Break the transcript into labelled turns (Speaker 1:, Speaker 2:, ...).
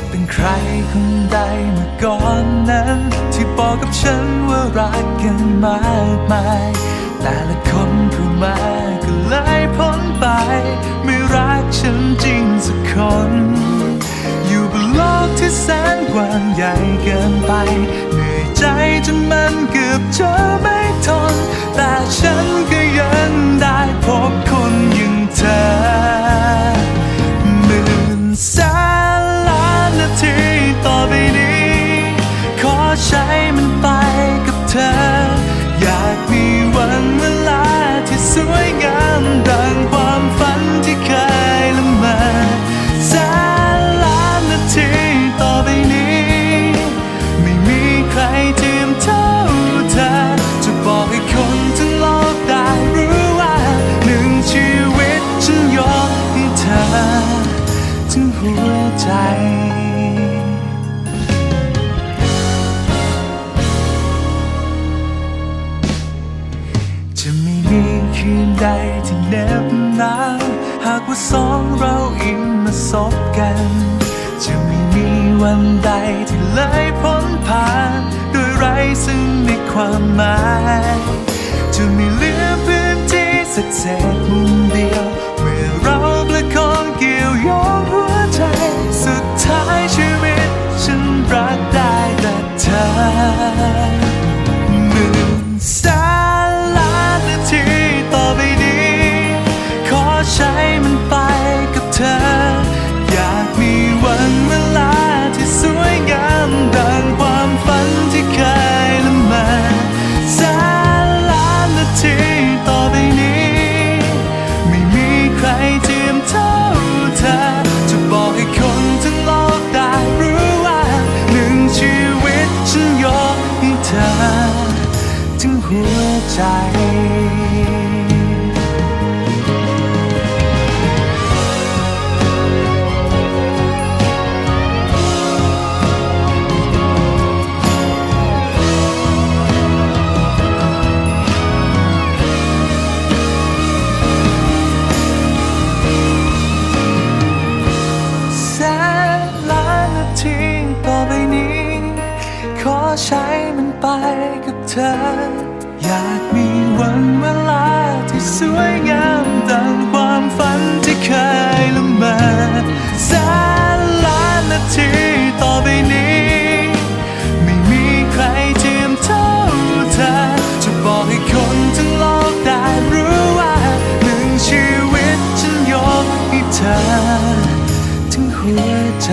Speaker 1: จะเป็นใครคนใดเมื่อก่อนนั้น ที่บอกกับฉันว่ารักกันมากมาย แต่ละคนเข้ามาก็เลยพ้นไป ไม่รักฉันจริงสักคน เหน็บหนาหากว่าสองเราอิงมาสบกัน จะไม่มีวันใดที่เลยพ้นผ่านโดยไร้ซึ่งในความหมาย จะไม่เหลือพื้นที่สักเศษมุมเดียว เมื่อเราประคองเกี่ยวโยงหัวใจ สุดท้ายชีวิตฉันรักได้แต่เธอหมื่นแส ใจแสนล้านนาทีต่อไปนี้ขอใช้มันไปกับเธอ อยากมีวันเวลาที่สวยงามดังความฝันที่เคยละเมอแสนล้านนาทีต่อไปนี้ ไม่มีใครเทียมเท่าเธอ จะบอกให้คนทั้งโลกได้รู้ว่าหนึ่งชีวิตฉันยกให้เธอ ถึงหัวใจ